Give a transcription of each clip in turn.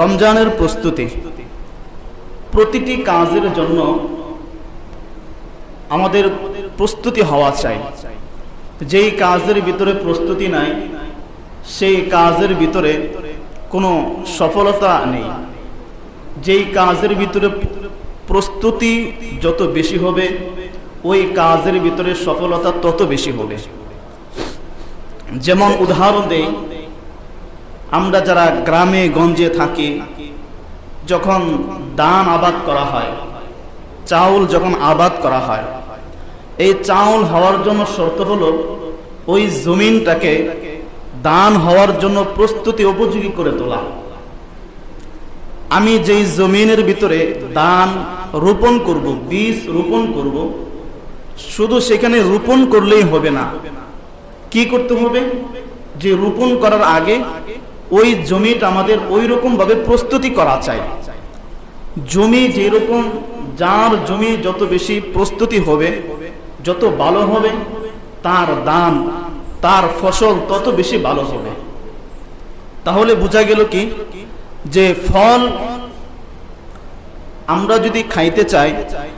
রমজানের প্রস্তুতি। প্রতিটি কাজের জন্য আমাদের প্রস্তুতি হওয়া চাই। যেই কাজের ভিতরে প্রস্তুতি নাই, সেই কাজের ভিতরে কোনো সফলতা নেই। যেই কাজের ভিতরে প্রস্তুতি যত বেশি হবে, ওই কাজের ভিতরে সফলতা তত বেশি হবে। যেমন উদাহরণ দেই আমরা যারা গ্রামে, গঞ্জে থাকি, যখন ধান আবাদ করা হয়, চাউল যখন আবাদ করা হয়, এই চাউল হওয়ার জন্য শর্ত হলো, ওই জমিনটাকে দান হওয়ার জন্য প্রস্তুতি উপযোগী করে তোলা। আমি যেই জমিনের ভিতরে দান রোপণ করব, বীজ রোপণ করব, শুধু সেখানে রোপণ করলেই হবে না। কি করতে হবে? যে রোপণ করার আগে ওই জমিটা আমাদের ওই রকম ভাবে প্রস্তুতি করা চাই। জমি যেরকম, যার জমি যত বেশি প্রস্তুতি হবে, যত ভালো হবে, তার দান তার ফসল তত বেশি ভালো হবে। তাহলে বোঝা গেল কি? যে ফল আমরা যদি খাইতে চাই,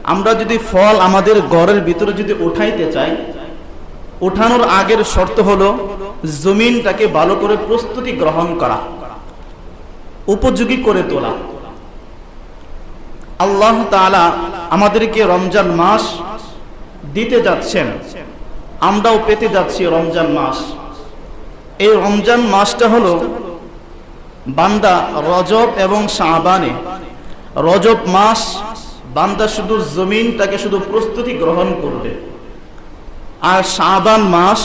আমরা যদি ফল আমাদের ঘরের ভিতরে যদি উঠাইতে চাই ওঠানোর আগের শর্ত হলো জমিনটাকে ভালো করে প্রস্তুতি গ্রহণ করা, উপযোগী করে তোলা। আল্লাহ তাআলা আমাদেরকে রমজান মাস দিতে যাচ্ছেন, আমরাও পেতে যাচ্ছি রমজান মাস। এই রমজান মাসটা হলো বান্দা রজব এবং শাবানে রজব মাস বান্দা শুধু জমিনটাকে শুধু প্রস্তুতি গ্রহণ করবে, আর শাবান মাস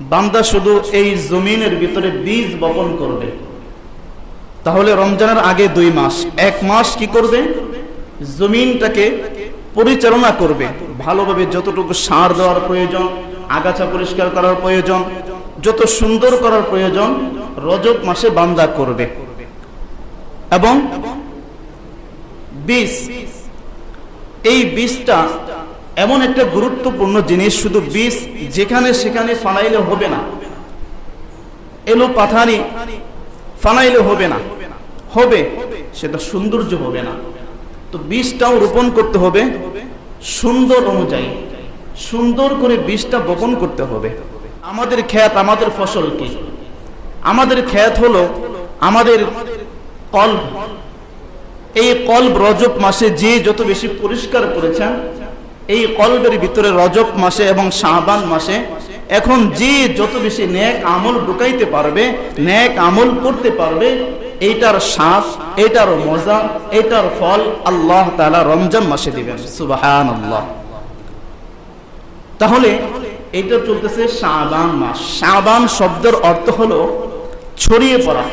বান্দা শুধু এই জমিনের ভিতরে বীজ বপন করবে। তাহলে রমজানের আগে দুই মাস। এক মাস কি করবে? জমিনটাকে পরিচালনা করবে। ভালোভাবে যতটুকু সার দেওয়ার প্রয়োজন, আগাছা পরিষ্কার করার প্রয়োজন, যত সুন্দর করার প্রয়োজন, রজব মাসে বান্দা করবে। এবং বীজ, এই বীজটা এমন একটা গুরুত্বপূর্ণ জিনিস শুধু বীজ যেখানে সেখানে ফানাইলে হবে না। এলো পাথানি ফানাইলে হবে না। হবে, সেটা সৌন্দর্য হবে না। তো বীজটাও রোপণ করতে হবে সুন্দর অনুযায়ী। সুন্দর করে বীজটা বপন করতে হবে। আমাদের খ্যাত আমাদের ফসল কি? আমাদের খ্যাত হলো আমাদের কল্প এই কল্প রজব মাসে যে যত বেশি পরিষ্কার করেছেন এই কল্পের ভিতরে রজব মাসে এবং শাহবান মাসে। এখন যে যত বেশি ন্যাক আমল ঢুকাইতে পারবে ন্যাক আমল করতে পারবে, এইটার শ্বাস এটার মজা এটার ফল আল্লাহ তাআলা রমজান মাসে দিবেন। সুবাহান আল্লাহ তাহলে এটা চলতেছে শাবান মাস। শাবান শব্দের অর্থ হলো ছড়িয়ে পড়া,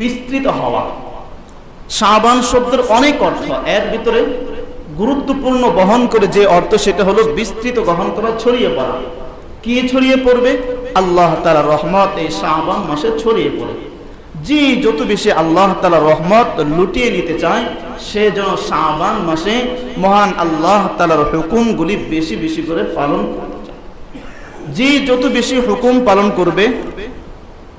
বিস্তৃত হওয়া। শাবান শব্দের অনেক অর্থ, এর ভিতরে গুরুত্বপূর্ণ বহন করে যে অর্থ সেটা হলো বিস্তৃত গ্রহণ করা, ছড়িয়ে পড়া। কি ছড়িয়ে পড়বে? আল্লাহ তালা রহমত এই শাবান মাসে ছড়িয়ে পড়ে। যে যত বেশি আল্লাহ তালা রহমত লুটিয়ে নিতে চায়, সে যেন শাবান মাসে মহান আল্লাহ তালার হুকুমগুলি বেশি বেশি করে পালন করতে চায়। যে যত বেশি হুকুম পালন করবে,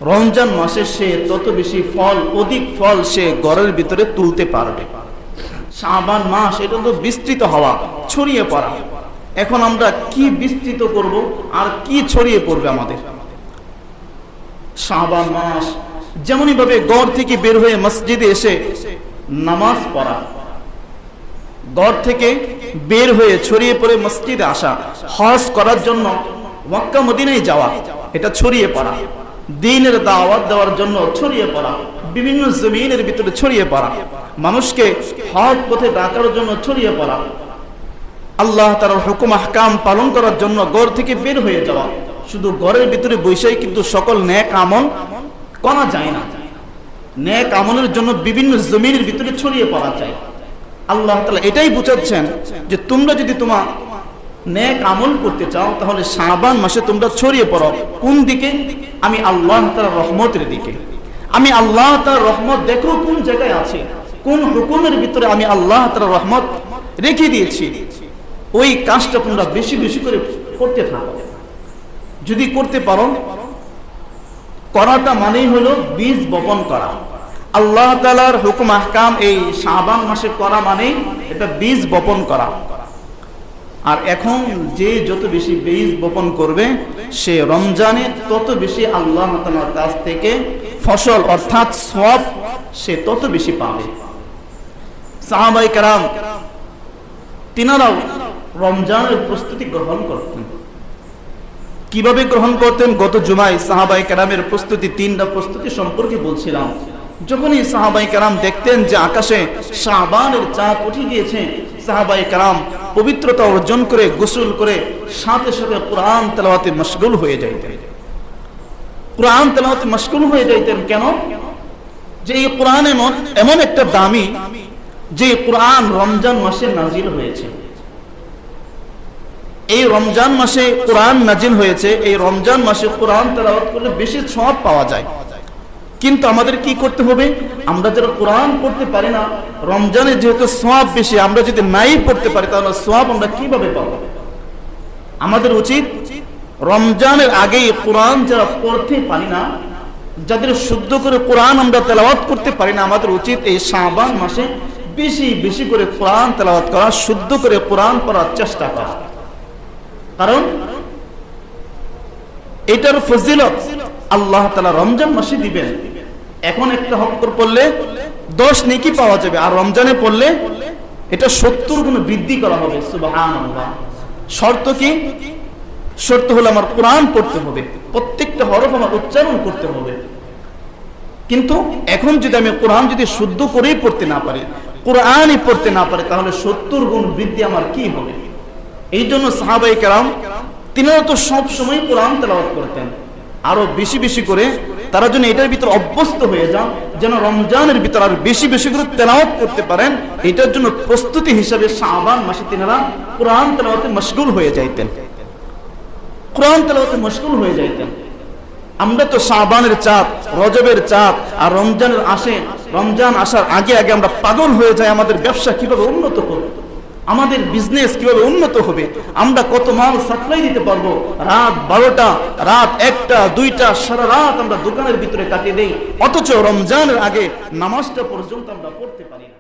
রমজান মাসে সে তত বেশি ফল, অধিক ফল সে ঘরের ভিতরে তুলতে পারবে। শাবান মাস, এটা তো বিস্তৃত হওয়া, ছড়িয়ে পড়া। এখন আমরা কি বিস্তৃত করব আর কি ছড়িয়ে পড়বে আমাদের? শাবান মাস যেমনই ভাবে গড় থেকে বের হয়ে মসজিদে এসে নামাজ পড়া, গড় থেকে বের হয়ে ছড়িয়ে পড়ে মসজিদে আসা, হজ করার জন্য মক্কা মদিনায় যাওয়া, এটা ছড়িয়ে পড়া, দিনের দাওয়াত দেওয়ার জন্য ছড়িয়ে পড়া। বিভিন্ন জমিনের ভিতরে ছড়িয়ে পড়া। মানুষকে হক পথে ডাকার জন্য ছড়িয়ে পড়া। আল্লাহ তার হুকুম আহকাম পালন করার জন্য গড় থেকে বের হয়ে যাওয়া। শুধু ঘরের ভিতরে বৈশাই কিন্তু সকল ন্যাক আমল করা যায় না। ন্যাক আমলের জন্য বিভিন্ন জমিনের ভিতরে ছড়িয়ে পড়া যায়। আল্লাহ তালা এটাই বুঝাচ্ছেন যে তোমরা যদি তোমার ন্যাক আমল করতে চাও, তাহলে শাবান মাসে তোমরা ছড়িয়ে পড়ো। কোন দিকে? আমি আল্লাহ তার রহমতের দিকে। আমি আল্লাহ তার রহমত দেখো কোন জায়গায় আছে, কোন হুকুমের ভিতরে আমি আল্লাহ তার রহমত রেখে দিয়েছি। ওই কাজটা তোমরা বেশি বেশি করে করতে থাকো। যদি করতে পারো, করাটা মানেই হলো বীজ বপন করা। আল্লাহ তালার হুকুম, আহকাম, এই শাবান মাসে করা মানেই এটা বীজ বপন করা। আর এখন যে যত বেশি বীজ বপন করবে, সে রমজানে তত বেশি আল্লাহ তালার কাছ থেকে ফসল, অর্থাৎ সব সে তত বেশি পাবে। সাহাবাই কারাম, তিনারাও রমজানের প্রস্তুতি গ্রহণ করতেন। কীভাবে গ্রহণ করতেন? গত জুমায় সাহাবাই কারামের প্রস্তুতি, তিনটা প্রস্তুতি সম্পর্কে বলছিলাম। যখনই সাহাবাই কারাম দেখতেন যে আকাশে শাহবানের চাপ উঠে গিয়েছে সাহাবাই কারাম পবিত্রতা অর্জন করে, গোসল করে সাথে সাথে কোরআন তেলাওয়াতে মশগুল হয়ে যাইতেন। কোরআন তেলাওয়াতে মশগুল হয়ে যাইতেন কেন? যে এই কোরআন এমন এমন একটা দামি যে কোরআন রমজান মাসে নাজিল হয়েছে। এই রমজান মাসে কোরআন নাজিল হয়েছে, এই রমজান মাসে কোরআন তেলাওয়াত করলে বেশি সব পাওয়া যায়। কিন্তু আমাদের কি করতে হবে? আমরা যারা কোরআন পড়তে পারি না, রমজানে যেহেতু সব বেশি, আমরা যদি নাই পড়তে পারি, তাহলে সব আমরা কীভাবে পাবো? আমাদের উচিত রমজানের আগেই কোরআন যারা পড়তে পারি না, যাদের শুদ্ধ করে কোরআন আমরা তেলাওয়াত করতে পারি না, আমাদের উচিত এই শাবান মাসে বেশি বেশি করে কোরআন তেলাওয়াত করা, শুদ্ধ করে কোরআন পড়ার চেষ্টা করা। কারণ এটার ফজিলত আল্লাহ তালা রমজান মাসে দিবেন। এখন একটা হক্কর পড়লে দশ নেকি পাওয়া যাবে, আর রমজানে পড়লে এটা সত্তর গুণ বৃদ্ধি করা হবে শর্ত কি? শর্ত হলো আমার কোরআন পড়তে হবে, প্রত্যেকটা হরফ আমার উচ্চারণ করতে হবে। কিন্তু এখন যদি আমি কোরআন যদি শুদ্ধ করেই পড়তে না পারি, কোরআনই পড়তে না পারি, তাহলে সত্তর গুণ বৃদ্ধি আমার কি হবে? এই জন্য সাহাবাই কেরাম তিনারা তো সব সময় কোরআন তেলাওয়াত করতেন। আরও বেশি বেশি করে তারা যেন এটার ভিতর অভ্যস্ত হয়ে যান, যেন রমজানের ভিতর আর বেশি বেশি করে তেলাওয়াত করতে পারেন, এটার জন্য প্রস্তুতি হিসাবে শাবান মাসে তিনারা কোরআন তেলাওয়াতে মশগুল হয়ে যাইতেন। কোরআন তেলাওয়াতে মশগুল হয়ে যাইতেন। আমরা তো শাবানের চাপ রজবের চাপ আর রমজানের আসে, রমজান আসার আগে আগে আমরা পাগল হয়ে যাই আমাদের ব্যবসা কীভাবে উন্নত করবে আমাদের বিজনেস কীভাবে উন্নত হবে, আমরা কত মাল সাপ্লাই দিতে পারব, রাত বারোটা, রাত একটা, দুইটা, সারা রাত আমরা দোকানের ভিতরে কাটিয়ে দেই, অথচ রমজানের আগে নামাজটা পর্যন্ত আমরা পড়তে পারি না।